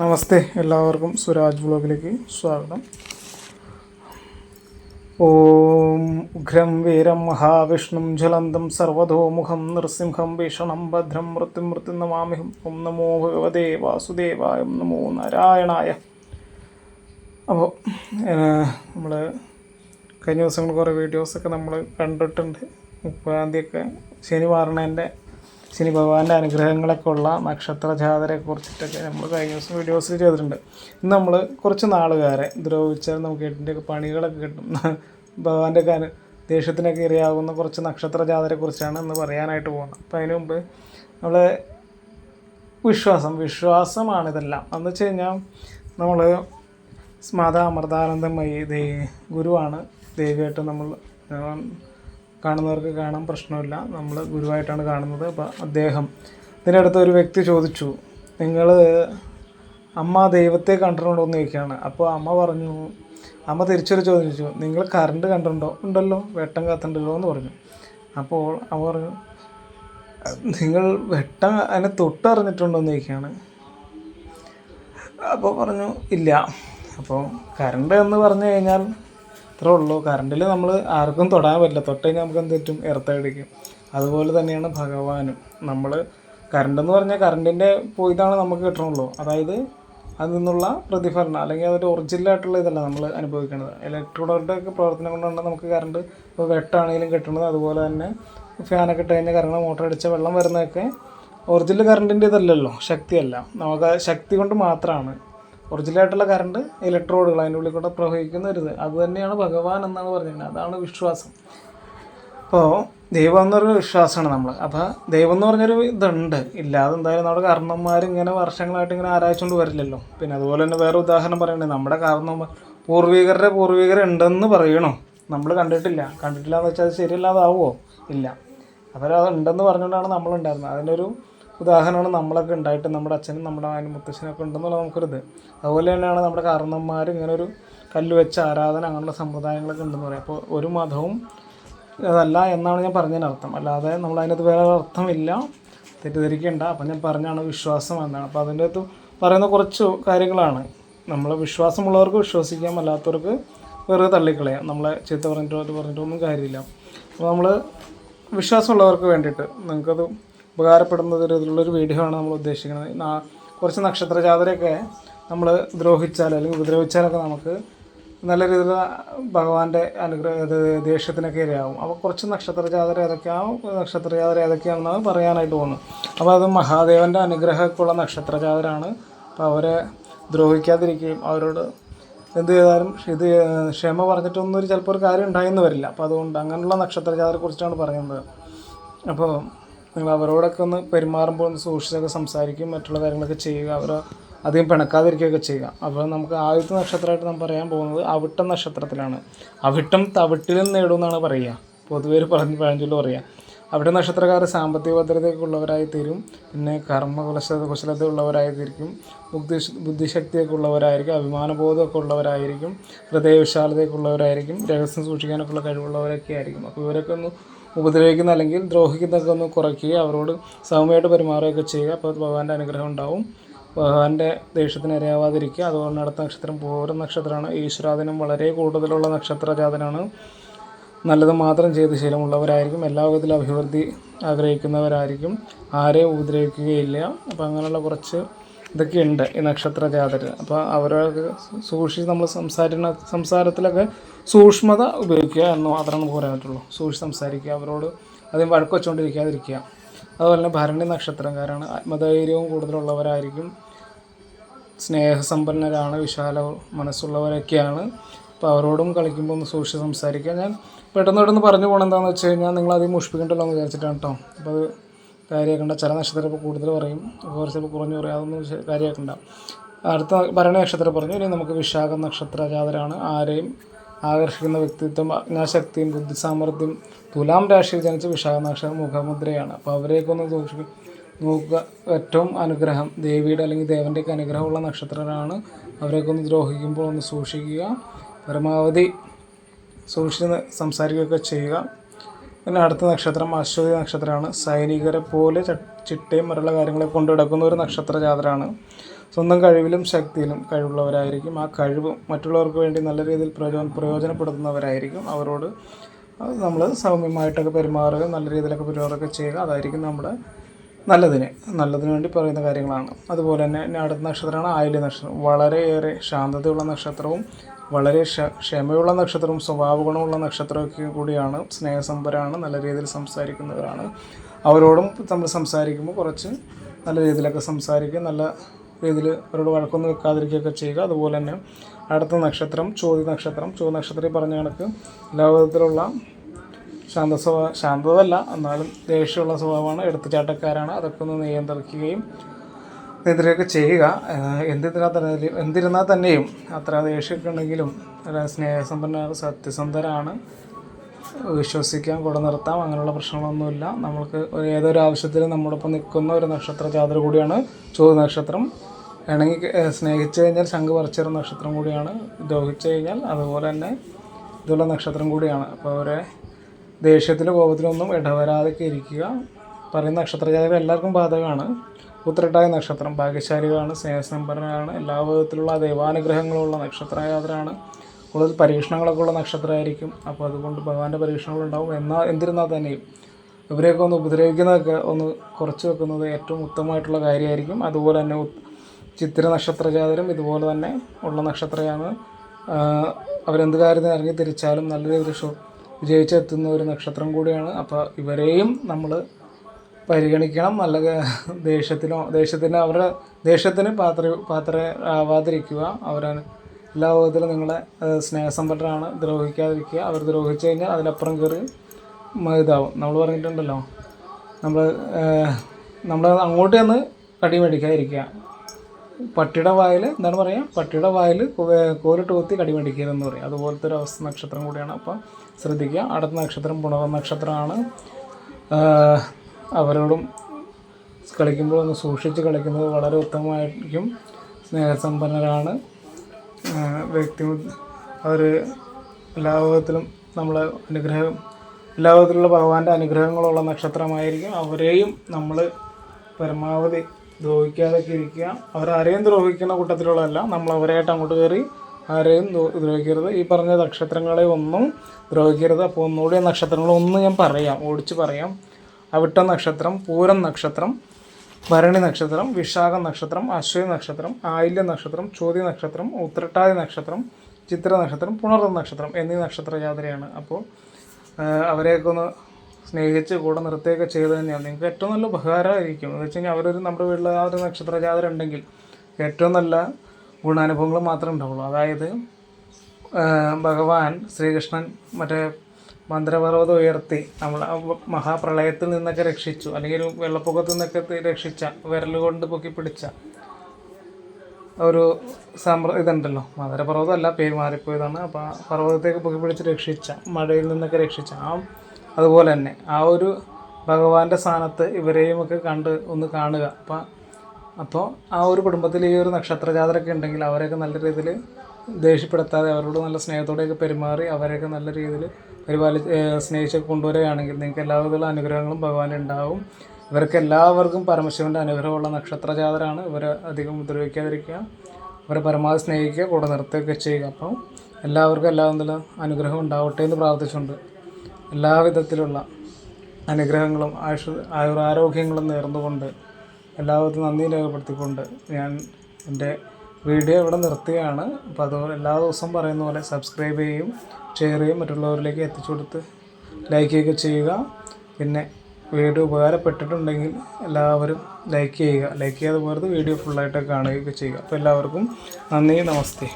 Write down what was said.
നമസ്തേ എല്ലാവർക്കും സുരാജ് വ്ലോഗിലേക്ക് സ്വാഗതം. ഓം ഉഗ്രം വീരം മഹാവിഷ്ണും ജ്വലന്തം സർവതോമുഖം നൃസിംഹം ഭീഷണം ഭദ്രം മൃത്യു മൃത്യു നമാമിഹം. ഓം നമോ ഭഗവതേ വാസുദേവായ നമോ നാരായണായ. അപ്പോൾ നമ്മൾ കഴിഞ്ഞ ദിവസങ്ങൾ കുറേ വീഡിയോസൊക്കെ നമ്മൾ കണ്ടിട്ടുണ്ട്. മുപ്പതാം തീയതിയൊക്കെ ശനി മാറണേന്റെ ശനി ഭഗവാന്റെ അനുഗ്രഹങ്ങളൊക്കെ ഉള്ള നക്ഷത്ര ജാതരെ കുറിച്ചിട്ടൊക്കെ നമ്മൾ കഴിഞ്ഞ ദിവസം വീഡിയോസ് ചെയ്തിട്ടുണ്ട്. ഇന്ന് നമ്മൾ കുറച്ച് നാളുകാരെ ദ്രോഹിച്ചാൽ നമുക്ക് എട്ടിന്റെയൊക്കെ പണികളൊക്കെ കിട്ടും. ഭഗവാന്റെ അനു ദേഷ്യത്തിനൊക്കെ ഇരയാകുന്ന കുറച്ച് നക്ഷത്ര ജാതരെ കുറിച്ചാണ് ഇന്ന് പറയാനായിട്ട് പോകുന്നത്. അപ്പോൾ അതിന് മുമ്പ് നമ്മൾ വിശ്വാസം വിശ്വാസമാണ് ഇതെല്ലാം. എന്ന് വെച്ച് കഴിഞ്ഞാൽ നമ്മൾ മാതാ അമൃതാനന്ദമയി ദേ ഗുരുവാണ് ദേവിയായിട്ട് നമ്മൾ കാണുന്നവർക്ക് കാണാൻ പ്രശ്നമില്ല. നമ്മൾ ഗുരുവായിട്ടാണ് കാണുന്നത്. അപ്പോൾ അദ്ദേഹം ഇതിന്റെ അടുത്ത് ഒരു വ്യക്തി ചോദിച്ചു നിങ്ങൾ അമ്മ ദൈവത്തെ കണ്ടിട്ടുണ്ടോ? എന്ന് ചോദിക്കുകയാണ്. അപ്പോൾ അമ്മ പറഞ്ഞു അമ്മ തിരിച്ചൊരു ചോദിച്ചു നിങ്ങൾ കറണ്ട് കണ്ടിട്ടുണ്ടോ? ഉണ്ടല്ലോ വെട്ടം കത്തുണ്ടല്ലോ എന്ന് പറഞ്ഞു. അപ്പോൾ അമ്മ പറഞ്ഞു നിങ്ങൾ വെട്ടം അതിനെ തൊട്ടറിഞ്ഞിട്ടുണ്ടോ? എന്ന് ചോദിക്കുകയാണ്. അപ്പോൾ പറഞ്ഞു ഇല്ല. അപ്പോൾ കറണ്ട് എന്ന് പറഞ്ഞു കഴിഞ്ഞാൽ ഇത്രേ ഉള്ളൂ. കറണ്ടിൽ നമ്മൾ ആർക്കും തൊടാൻ പറ്റില്ല. തൊട്ട് കഴിഞ്ഞാൽ നമുക്ക് എന്ത് പറ്റും? ഇറത്തടിക്കും അതുപോലെ തന്നെയാണ് ഭഗവാനും. നമ്മൾ കറണ്ട് എന്ന് പറഞ്ഞാൽ കറണ്ടിന്റെ പോയിതാണ് നമുക്ക് കിട്ടണുള്ളൂ. അതായത് അതിൽ നിന്നുള്ള പ്രതിഫലനം അല്ലെങ്കിൽ അതൊരു ഒറിജിനലായിട്ടുള്ള ഇതല്ല നമ്മൾ അനുഭവിക്കുന്നത് ഇലക്ട്രോണുകളുടെ ഒക്കെ പ്രവർത്തനം കൊണ്ടാണ് നമുക്ക് കറണ്ട് ഇപ്പോൾ വെട്ടാണെങ്കിലും കിട്ടുന്നത് അതുപോലെ തന്നെ ഫാനൊക്കെ ഇട്ട് കഴിഞ്ഞാൽ കറണ്ട് മോട്ടർ അടിച്ച വെള്ളം വരുന്നതൊക്കെ ഒറിജിനൽ കറണ്ടിന്റെ ഇതല്ലല്ലോ ശക്തിയല്ല. നമുക്ക് ശക്തി കൊണ്ട് മാത്രമാണ് ഒറിജിനലായിട്ടുള്ള കറണ്ട് ഇലക്ട്രോഡുകൾ അതിന്റെ ഉള്ളിൽ കൂടെ പ്രവഹിക്കുന്ന ഒരു ഇത്. അത് തന്നെയാണ് ഭഗവാൻ എന്നാണ് പറഞ്ഞിരുന്നത്. അതാണ് വിശ്വാസം. അപ്പോൾ ദൈവം എന്നൊരു വിശ്വാസമാണ് നമ്മൾ അപ്പോൾ ദൈവം എന്ന് പറഞ്ഞൊരു ഇതുണ്ട്. ഇല്ലാതെ എന്തായാലും നമ്മുടെ കാരണന്മാർ ഇങ്ങനെ വർഷങ്ങളായിട്ട് ഇങ്ങനെ ആരായിച്ചുകൊണ്ട് വരില്ലല്ലോ. പിന്നെ അതുപോലെ തന്നെ വേറെ ഉദാഹരണം പറയണേ നമ്മുടെ കാരണന്മാർ പൂർവികരുടെ പൂർവികർ ഉണ്ടെന്ന് പറയണോ? നമ്മൾ കണ്ടിട്ടില്ല. കണ്ടിട്ടില്ല എന്ന് വെച്ചാൽ അത് ശരിയല്ലാതാവുമോ ഇല്ല. അവരത് ഉണ്ടെന്ന് പറഞ്ഞുകൊണ്ടാണ് നമ്മളുണ്ടായിരുന്നത്. അതിനൊരു ഉദാഹരണമാണ് നമ്മളൊക്കെ ഉണ്ടായിട്ട് നമ്മുടെ അച്ഛനും നമ്മുടെ അതിന് മുത്തച്ഛനൊക്കെ ഉണ്ടെന്നുള്ള നമുക്കൊരിത്. അതുപോലെ തന്നെയാണ് നമ്മുടെ കാരണന്മാർ ഇങ്ങനെ ഒരു കല്ല് വെച്ച ആരാധന അങ്ങനെയുള്ള സമ്പ്രദായങ്ങളൊക്കെ ഉണ്ടെന്ന് പറയാം. അപ്പോൾ ഒരു മതവും അതല്ല എന്നാണ് ഞാൻ പറഞ്ഞതിനർത്ഥം അല്ലാതെ നമ്മൾ അതിനകത്ത് വേറെ അർത്ഥമില്ല. തെറ്റിദ്ധരിക്കേണ്ട. അപ്പം ഞാൻ പറഞ്ഞാണ് വിശ്വാസം എന്നാണ്. അപ്പോൾ അതിന്റെ അകത്ത് പറയുന്ന കുറച്ച് കാര്യങ്ങളാണ്. നമ്മൾ വിശ്വാസമുള്ളവർക്ക് വിശ്വസിക്കാം അല്ലാത്തവർക്ക് വെറുതെ തള്ളിക്കളയാം. നമ്മളെ ചീത്ത പറഞ്ഞിട്ടോ അത് പറഞ്ഞിട്ടോ ഒന്നും കാര്യമില്ല. അപ്പോൾ നമ്മൾ വിശ്വാസമുള്ളവർക്ക് വേണ്ടിയിട്ട് നിങ്ങൾക്കത് ഉപകാരപ്പെടുന്ന തരത്തിലുള്ളൊരു വീഡിയോ ആണ് നമ്മൾ ഉദ്ദേശിക്കുന്നത്. കുറച്ച് നക്ഷത്ര ജാതരയൊക്കെ നമ്മൾ ദ്രോഹിച്ചാൽ അല്ലെങ്കിൽ ഉപദ്രവിച്ചാലൊക്കെ നമുക്ക് നല്ല രീതിയിൽ ഭഗവാന്റെ അനുഗ്രഹ ദേഷ്യത്തിനൊക്കെ ഇരയാവും. അപ്പോൾ കുറച്ച് നക്ഷത്ര ജാതര ഏതൊക്കെയാവും നക്ഷത്ര ജാതര ഏതൊക്കെയാണെന്നാണ് പറയാനായിട്ട് തോന്നുന്നു അപ്പോൾ അത് മഹാദേവന്റെ അനുഗ്രഹമൊക്കെ ഉള്ള നക്ഷത്ര ജാതരാണ്. അപ്പോൾ അവരെ ദ്രോഹിക്കാതിരിക്കുകയും അവരോട് എന്ത് ചെയ്താലും ഇത് ക്ഷമ പറഞ്ഞിട്ടൊന്നും ഒരു ചിലപ്പോൾ ഒരു കാര്യം ഉണ്ടായെന്ന് വരില്ല. അപ്പോൾ അതുകൊണ്ട് അങ്ങനെയുള്ള നക്ഷത്ര ജാതരെ കുറിച്ചാണ് പറയുന്നത്. അപ്പോൾ നിങ്ങൾ അവരോടൊക്കെ ഒന്ന് പെരുമാറുമ്പോൾ ഒന്ന് സൂക്ഷിച്ചൊക്കെ സംസാരിക്കും മറ്റുള്ള കാര്യങ്ങളൊക്കെ ചെയ്യുക അവർ അധികം പിണക്കാതിരിക്കുകയൊക്കെ ചെയ്യുക. അപ്പോൾ നമുക്ക് ആദ്യത്തെ നക്ഷത്രമായിട്ട് നാം പറയാൻ പോകുന്നത് അവിട്ടം നക്ഷത്രത്തിലാണ്. അവിട്ടം തവിട്ടിലും നേടും എന്നാണ് പറയുക. പൊതുവേ ഒരു പറഞ്ഞ് പഴഞ്ചൊല്ല് പറയുക അവിടെ നക്ഷത്രക്കാർ സാമ്പത്തിക ഭദ്രതയൊക്കെ ഉള്ളവരായി തീരും. പിന്നെ കർമ്മ കുലശത കുശലത ഉള്ളവരായി തീരും ബുദ്ധി ബുദ്ധിശക്തിയൊക്കെ ഉള്ളവരായിരിക്കും. അഭിമാനബോധമൊക്കെ ഉള്ളവരായിരിക്കും. ഹൃദയവിശാലതയൊക്കെ ഉള്ളവരായിരിക്കും. രഹസ്യം സൂക്ഷിക്കാനൊക്കെ ഉള്ള കഴിവുള്ളവരൊക്കെ ആയിരിക്കും. അപ്പോൾ ഇവരൊക്കെ ഒന്ന് ഉപദ്രവിക്കുന്ന അല്ലെങ്കിൽ ദ്രോഹിക്കുന്നതൊക്കെ ഒന്ന് കുറയ്ക്കുക അവരോട് സൗമ്യമായിട്ട് പെരുമാറുകയൊക്കെ ചെയ്യുക. അപ്പോൾ ഭഗവാന്റെ അനുഗ്രഹം ഉണ്ടാവും. ഭഗവാന്റെ ദേഷ്യത്തിന് ഇരയാവാതിരിക്കുക. അതുകൊണ്ട് അടുത്ത നക്ഷത്രം പൂരം നക്ഷത്രമാണ്. ഈശ്വരാധനം വളരെ കൂടുതലുള്ള നക്ഷത്ര ജാതനാണ് നല്ലത് മാത്രം ചെയ്ത് ശീലമുള്ളവരായിരിക്കും. എല്ലാ വിധത്തിലും അഭിവൃദ്ധി ആഗ്രഹിക്കുന്നവരായിരിക്കും. ആരെയും ഉപദ്രവിക്കുകയില്ല. അപ്പോൾ അങ്ങനെയുള്ള കുറച്ച് ഇതൊക്കെ ഉണ്ട് ഈ നക്ഷത്ര ജാതര് അപ്പോൾ അവരൊക്കെ സൂക്ഷിച്ച് നമ്മൾ സംസാരിക്കുന്ന സംസാരത്തിലൊക്കെ സൂക്ഷ്മത ഉപയോഗിക്കുക എന്ന് മാത്രമേ നമുക്ക് പറയാനായിട്ടുള്ളൂ. സൂക്ഷിച്ച് സംസാരിക്കുക അവരോട് അധികം വഴക്ക് വെച്ചുകൊണ്ടിരിക്കാതിരിക്കുക. അതുപോലെ തന്നെ ഭരണി നക്ഷത്രക്കാരാണ് ആത്മധൈര്യവും കൂടുതലുള്ളവരായിരിക്കും. സ്നേഹസമ്പന്നരാണ് വിശാല മനസ്സുള്ളവരൊക്കെയാണ്. അപ്പോൾ അവരോടും കളിക്കുമ്പോൾ ഒന്ന് സൂക്ഷിച്ച് സംസാരിക്കുക. ഞാൻ പെട്ടെന്ന് പെട്ടെന്ന് പറഞ്ഞു പോകണം എന്താണെന്ന് വെച്ച് കഴിഞ്ഞാൽ നിങ്ങൾ അധികം മുഷിപ്പിക്കണ്ടല്ലോ എന്ന് വിചാരിച്ചിട്ടാണ് കേട്ടോ. അപ്പോൾ അത് കാര്യമാക്കണ്ട. ചില നക്ഷത്രം ഇപ്പോൾ കൂടുതൽ പറയും. കുറച്ച് ഇപ്പോൾ കുറഞ്ഞു പറയും അതൊന്നും കാര്യമാക്കണ്ട. അടുത്ത ഭരണ നക്ഷത്രം പറഞ്ഞു. ഇനി നമുക്ക് വിശാഖ നക്ഷത്ര ജാതരാണ് ആരെയും ആകർഷിക്കുന്ന വ്യക്തിത്വം അജ്ഞാശക്തിയും ബുദ്ധിസാമർഥ്യം തുലാം രാശിയിൽ ജനിച്ച വിശാഖ നക്ഷത്രം മുഖമുദ്രയാണ്. അപ്പോൾ അവരെയൊക്കെ ഒന്ന് സൂക്ഷിക്കും നോക്കുക. ഏറ്റവും അനുഗ്രഹം ദേവിയുടെ അല്ലെങ്കിൽ ദേവന്റെയൊക്കെ അനുഗ്രഹമുള്ള നക്ഷത്രമാണ് അവരെയൊക്കെ ഒന്ന് ദ്രോഹിക്കുമ്പോൾ ഒന്ന് സൂക്ഷിക്കുക. പരമാവധി സൂക്ഷിച്ച് സംസാരിക്കുകയൊക്കെ ചെയ്യുക. പിന്നെ അടുത്ത നക്ഷത്രം അശ്വതി നക്ഷത്രമാണ്. സൈനികരെ പോലെ ചിട്ടയും മറ്റുള്ള കാര്യങ്ങളെ കൊണ്ട് കിടക്കുന്ന ഒരു നക്ഷത്ര ജാതരാണ് സ്വന്തം കഴിവിലും ശക്തിയിലും കഴിവുള്ളവരായിരിക്കും. ആ കഴിവ് മറ്റുള്ളവർക്ക് വേണ്ടി നല്ല രീതിയിൽ പ്രയോജന പ്രയോജനപ്പെടുത്തുന്നവരായിരിക്കും. അവരോട് നമ്മൾ സൗമ്യമായിട്ടൊക്കെ പെരുമാറുക നല്ല രീതിയിലൊക്കെ പെരുമാറുകയൊക്കെ ചെയ്യുക അതായിരിക്കും നമ്മുടെ നല്ലതിന്. നല്ലതിന് വേണ്ടി പറയുന്ന കാര്യങ്ങളാണ്. അതുപോലെ തന്നെ അടുത്ത നക്ഷത്രമാണ് ആയില്യ നക്ഷത്രം. വളരെയേറെ ശാന്തതയുള്ള നക്ഷത്രവും വളരെ ക്ഷ ക്ഷമയുള്ള നക്ഷത്രവും സ്വഭാവ ഗുണമുള്ള നക്ഷത്രമൊക്കെ കൂടിയാണ് സ്നേഹസമ്പരാണ് നല്ല രീതിയിൽ സംസാരിക്കുന്നവരാണ്. അവരോടും നമ്മൾ സംസാരിക്കുമ്പോൾ കുറച്ച് നല്ല രീതിയിലൊക്കെ സംസാരിക്കുക നല്ല രീതിയിൽ അവരോട് വഴക്കൊന്നും വെക്കാതിരിക്കുകയൊക്കെ ചെയ്യുക. അതുപോലെ തന്നെ അടുത്ത നക്ഷത്രം ചോതി നക്ഷത്രം. ചോതി നക്ഷത്രം പറഞ്ഞ കണക്ക് എല്ലാ വിധത്തിലുള്ള ശാന്ത സ്വഭാവ ശാന്തതല്ല എന്നാലും ദേഷ്യമുള്ള സ്വഭാവമാണ്. എടുത്തുചാട്ടക്കാരാണ്. അതൊക്കെ ഒന്ന് നിയന്ത്രിക്കുകയും നിയന്ത്രിക്കുകയൊക്കെ ചെയ്യുക എന്തിരുന്നാൽ തന്നെ എന്തിരുന്നാൽ തന്നെയും അത്ര ദേഷ്യമൊക്കെ ഉണ്ടെങ്കിലും സത്യസന്ധരാണ്. വിശ്വസിക്കാം കൂടെ നിർത്താം അങ്ങനെയുള്ള പ്രശ്നങ്ങളൊന്നുമില്ല. നമ്മൾക്ക് ഏതൊരു ആവശ്യത്തിലും നമ്മോടൊപ്പം നിൽക്കുന്ന ഒരു നക്ഷത്ര ജാതര കൂടിയാണ് ചോദ്യ നക്ഷത്രം ഇണങ്ങി സ്നേഹിച്ചു കഴിഞ്ഞാൽ ശംഖ് പറിച്ചൊരു നക്ഷത്രം കൂടിയാണ്. ദ്രോഹിച്ചു കഴിഞ്ഞാൽ അതുപോലെ തന്നെ ഇതുള്ള നക്ഷത്രം കൂടിയാണ്. അപ്പോൾ അവരെ ദേഷ്യത്തിലും കോപത്തിലൊന്നും ഇടവരാതൊക്കെ ഇരിക്കുക. പറയുന്ന നക്ഷത്ര ജാതകം എല്ലാവർക്കും ബാധകമാണ്. ഉത്രട്ടായ നക്ഷത്രം ഭാഗ്യശാലികളാണ് സ്നേഹസമ്പന്നരാണ് എല്ലാ വിധത്തിലുള്ള ദൈവാനുഗ്രഹങ്ങളുള്ള നക്ഷത്ര ജാതരാണ് കൂടുതൽ പരീക്ഷണങ്ങളൊക്കെ ഉള്ള നക്ഷത്രമായിരിക്കും. അപ്പോൾ അതുകൊണ്ട് ഭഗവാന്റെ പരീക്ഷണങ്ങളുണ്ടാവും എന്നാൽ എന്നിരുന്നാൽ തന്നെയും ഇവരെയൊക്കെ ഒന്ന് ഉപദ്രവിക്കുന്നതൊക്കെ ഒന്ന് കുറച്ച് വെക്കുന്നത് ഏറ്റവും ഉത്തമമായിട്ടുള്ള കാര്യമായിരിക്കും. അതുപോലെ തന്നെ ചിത്തിര നക്ഷത്ര ജാതരും ഇതുപോലെ തന്നെ ഉള്ള നക്ഷത്രയാണ്. അവരെന്ത് കാര്യത്തിന് ഇറങ്ങി തിരിച്ചാലും നല്ല രീതിയിൽ വിജയിച്ചെത്തുന്ന ഒരു നക്ഷത്രം കൂടിയാണ്. അപ്പോൾ ഇവരെയും നമ്മൾ പരിഗണിക്കണം നല്ല ക- ദേഷ്യത്തിനോ ദേഷ്യത്തിന് അവരുടെ ദേഷ്യത്തിന് പാത്ര പാത്ര ആവാതിരിക്കുക. അവരെ എല്ലാ വിധത്തിലും നിങ്ങളെ സ്നേഹസമ്പന്നരാണ്. ദ്രോഹിക്കാതിരിക്കുക. അവർ ദ്രോഹിച്ചു കഴിഞ്ഞാൽ അതിലപ്പുറം കയറി ഇതാവും നമ്മൾ പറഞ്ഞിട്ടുണ്ടല്ലോ. നമ്മൾ നമ്മൾ അങ്ങോട്ട് ചെന്ന് കടി മേടിക്കാതിരിക്കുക. പട്ടിയുടെ വായിൽ എന്താണ് പറയുക പട്ടിയുടെ വായിൽ കോലിട്ട് കൊത്തി കടി മേടിക്കരുതെന്ന് പറയും. അതുപോലത്തെ ഒരു അവസ്ഥ നക്ഷത്രം കൂടിയാണ്. അപ്പം ശ്രദ്ധിക്കുക. അടുത്ത നക്ഷത്രം പുണവ നക്ഷത്രമാണ്. ആഹ് അവരോടും കളിക്കുമ്പോൾ ഒന്ന് സൂക്ഷിച്ച് കളിക്കുന്നത് വളരെ ഉത്തമമായിരിക്കും. സ്നേഹസമ്പന്നരാണ്. വ്യക്തി അവർ എല്ലാ വിധത്തിലും നമ്മളെ അനുഗ്രഹം എല്ലാ വിധത്തിലുള്ള ഭഗവാന്റെ അനുഗ്രഹങ്ങളുള്ള നക്ഷത്രമായിരിക്കും. അവരെയും നമ്മൾ പരമാവധി ദ്രോഹിക്കാതൊക്കെ ഇരിക്കുക. അവരാരെയും ദ്രോഹിക്കുന്ന കൂട്ടത്തിലുള്ളതല്ല നമ്മൾ അവരായിട്ട് അങ്ങോട്ട് കയറി ആരെയും ദ്രോഹിക്കരുത്. ഈ പറഞ്ഞ നക്ഷത്രങ്ങളെ ഒന്നും ദ്രോഹിക്കരുത്. അപ്പോൾ ഒന്നുകൂടി നക്ഷത്രങ്ങളൊന്നും ഞാൻ പറയാം ഓടിച്ച് പറയാം. അവിട്ട നക്ഷത്രം പൂരം നക്ഷത്രം ഭരണി നക്ഷത്രം വിശാഖ നക്ഷത്രം അശ്വതി നക്ഷത്രം ആയില്യ നക്ഷത്രം ചോതി നക്ഷത്രം ഉത്രട്ടാതി നക്ഷത്രം ചിത്ര നക്ഷത്രം പുണർ നക്ഷത്രം എന്നീ നക്ഷത്ര ജാതരയാണ് അപ്പോൾ അവരെയൊക്കെ ഒന്ന് സ്നേഹിച്ച് കൂടെ നിർത്തുകയൊക്കെ ചെയ്ത് തന്നെയാണ്. നിങ്ങൾക്ക് ഏറ്റവും നല്ല ഉപകാരമായിരിക്കും. എന്ന് വെച്ച് കഴിഞ്ഞാൽ അവരൊരു നമ്മുടെ വീട്ടിൽ ആ ഒരു നക്ഷത്ര ജാതര ഉണ്ടെങ്കിൽ ഏറ്റവും നല്ല ഗുണാനുഭവങ്ങൾ മാത്രമേ ഉണ്ടാവുള്ളൂ. അതായത് ഭഗവാൻ ശ്രീകൃഷ്ണൻ മറ്റേ മന്ത്രപർവതം ഉയർത്തി നമ്മൾ മഹാപ്രളയത്തിൽ നിന്നൊക്കെ രക്ഷിച്ചു. അല്ലെങ്കിൽ വെള്ളപ്പൊക്കത്തിൽ നിന്നൊക്കെ രക്ഷിച്ച വിരൽ കൊണ്ട് പൊക്കി പിടിച്ച ഒരു സമ്പ്ര ഇതുണ്ടല്ലോ. മധുരപർവതമല്ല പേര് മാറിപ്പോയതാണ്. അപ്പോൾ ആ പർവതത്തേക്ക് പൊക്കി പിടിച്ച് രക്ഷിച്ച മഴയിൽ നിന്നൊക്കെ രക്ഷിച്ച ആ അതുപോലെ തന്നെ ആ ഒരു ഭഗവാന്റെ സ്ഥാനത്ത് ഇവരെയും ഒക്കെ കണ്ട് ഒന്ന് കാണുക. അപ്പം അപ്പോൾ ആ ഒരു കുടുംബത്തിൽ ഈ ഒരു നക്ഷത്ര ജാതരൊക്കെ ഉണ്ടെങ്കിൽ അവരൊക്കെ നല്ല രീതിയിൽ ദേഷ്യപ്പെടുത്താതെ അവരോട് നല്ല സ്നേഹത്തോടെയൊക്കെ പെരുമാറി അവരെയൊക്കെ നല്ല രീതിയിൽ പരിപാലി സ്നേഹിച്ചൊക്കെ കൊണ്ടുവരികയാണെങ്കിൽ നിങ്ങൾക്ക് എല്ലാവിധമുള്ള അനുഗ്രഹങ്ങളും ഭഗവാൻ ഉണ്ടാവും. ഇവർക്ക് എല്ലാവർക്കും പരമശിവന്റെ അനുഗ്രഹമുള്ള നക്ഷത്രജാതരാണ്. ഇവരെ അധികം ഉപദ്രവിക്കാതിരിക്കുക. അവരെ പരമാവധി സ്നേഹിക്കുക കൂടെ നിർത്തുകയൊക്കെ ചെയ്യുക. അപ്പം എല്ലാവർക്കും എല്ലാ എന്തെല്ലാം അനുഗ്രഹം ഉണ്ടാവട്ടെ എന്ന് പ്രാർത്ഥിച്ചുകൊണ്ട് എല്ലാവിധത്തിലുള്ള അനുഗ്രഹങ്ങളും ആയുഷ് ആരോഗ്യങ്ങളും നേർന്നുകൊണ്ട് എല്ലാവർക്കും നന്ദി രേഖപ്പെടുത്തിക്കൊണ്ട് ഞാൻ എന്റെ വീഡിയോ ഇവിടെ നിർത്തുകയാണ്. അപ്പോൾ അതുപോലെ എല്ലാ ദിവസവും പറയുന്ന പോലെ സബ്സ്ക്രൈബ് ചെയ്യും ഷെയർ ചെയ്യും മറ്റുള്ളവരിലേക്ക് എത്തിച്ചു കൊടുത്ത് ലൈക്ക് ചെയ്യുക ചെയ്യുക. പിന്നെ വീഡിയോ ഉപകാരപ്പെട്ടിട്ടുണ്ടെങ്കിൽ എല്ലാവരും ലൈക്ക് ചെയ്യുക. ലൈക്ക് ചെയ്യാതെ പോലത്തെ വീഡിയോ ഫുള്ളായിട്ടൊക്കെ കാണുകയൊക്കെ ചെയ്യുക. അപ്പോൾ എല്ലാവർക്കും നന്ദി നമസ്തേ.